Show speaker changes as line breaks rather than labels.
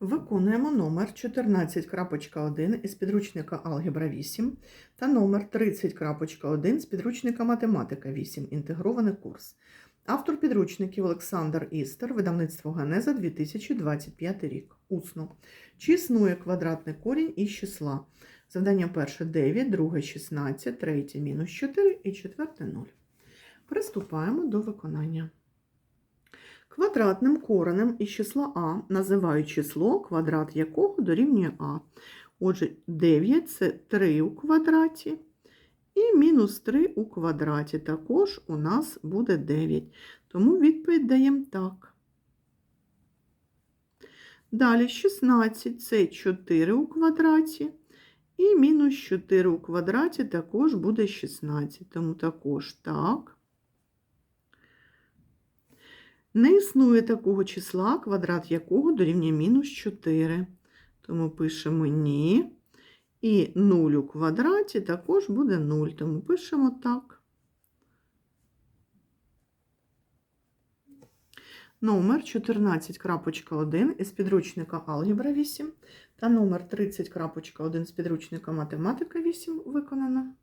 Виконуємо номер 14.1 із підручника Алгебра 8 та номер 30.1 з підручника Математика 8. Інтегрований курс. Автор підручників Олександр Істер, видавництво Генеза 2025 рік. Усно. Чи існує квадратний корінь із числа? Завдання перше 9, друге 16, третє мінус 4 і четверте 0. Приступаємо до виконання. Квадратним коренем із числа А називають число, квадрат якого дорівнює А. Отже, 9 це 3 у квадраті. І мінус 3 у квадраті також у нас буде 9. Тому відповідь даємо так. Далі 16 це 4 у квадраті. І мінус 4 у квадраті також буде 16. Тому також так. Не існує такого числа, квадрат якого дорівнює мінус 4. Тому пишемо ні. І 0 у квадраті також буде 0, тому пишемо так. Номер 14.1 із підручника Алгебра 8 та номер 30.1 з підручника Математика 8 виконано.